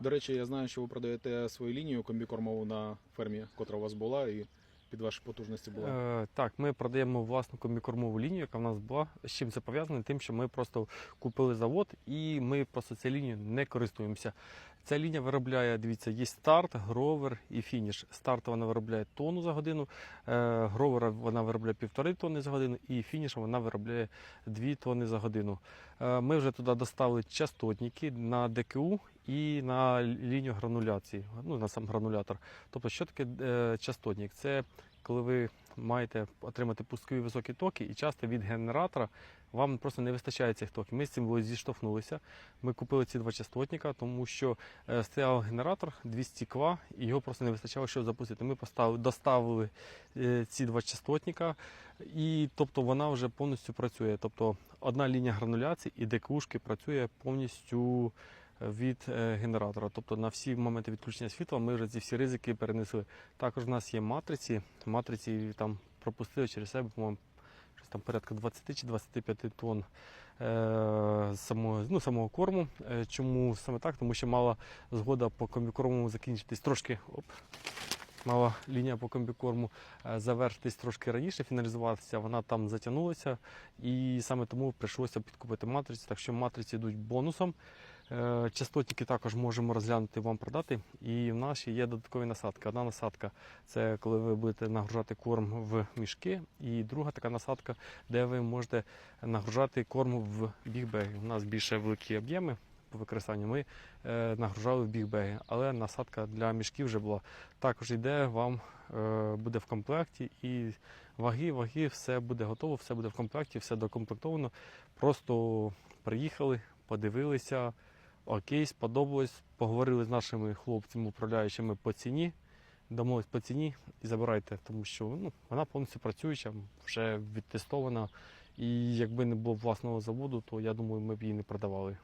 До речі, я знаю, що ви продаєте свою лінію комбікормову на фермі, котра у вас була, і під ваші потужності була. Е, так, ми продаємо власну комбікормову лінію, яка в нас була. З чим це пов'язано? Тим, що ми просто купили завод і ми просто цією лінією не користуємося. Ця лінія виробляє, дивіться, є старт, гровер і фініш. Старт вона виробляє тонну за годину, е, гровера вона виробляє півтори тонни за годину, і фініш вона виробляє 2 тонни за годину. Е, ми вже туди доставили частотники на ДКУ і на лінію грануляції, ну на сам гранулятор. Тобто, що таке е, частотник? Це коли ви маєте отримати пускові високі токи, і часто від генератора вам просто не вистачає цих токів. Ми з цим зіштовхнулися. Ми купили ці два частотника, тому що е, стояв генератор 200 ква, і його просто не вистачало, щоб запустити. Ми поставили, доставили е, ці два частотника, і тобто вона вже повністю працює. Тобто одна лінія грануляції і ДКУшки працює повністю від е, генератора. Тобто на всі моменти відключення світла ми вже ці всі ризики перенесли. Також у нас є матриці. Матриці там пропустили через себе, по-моєму, там порядка 20 чи 25 тонн е, самого, ну, самого корму. Е, чому саме так? Тому що мала згода по комбікорму закінчитись трошки. Оп, Мала лінія по комбікорму завершитись трошки раніше, фіналізуватися, вона там затягнулася, і саме тому прийшлося підкупити матриці. Так що матриці йдуть бонусом. Е, Частотники також можемо розглянути вам продати. І в нас є додаткові насадки. Одна насадка це коли ви будете нагружати корм в мішки, і друга така насадка, де ви можете нагружати корм в бігбеги. У нас більше великі об'єми по використанню. Ми е, нагружали в бігбеги, але насадка для мішків вже була. Також йде вам е, буде в комплекті і ваги, ваги, все буде готово, все буде в комплекті, все докомплектовано. Просто приїхали, подивилися. Окей, сподобалось. Поговорили з нашими хлопцями, управляючими по ціні. Домовились по ціні і забирайте, тому що ну, вона повністю працююча, вже відтестована. І якби не було власного заводу, то я думаю, ми б її не продавали.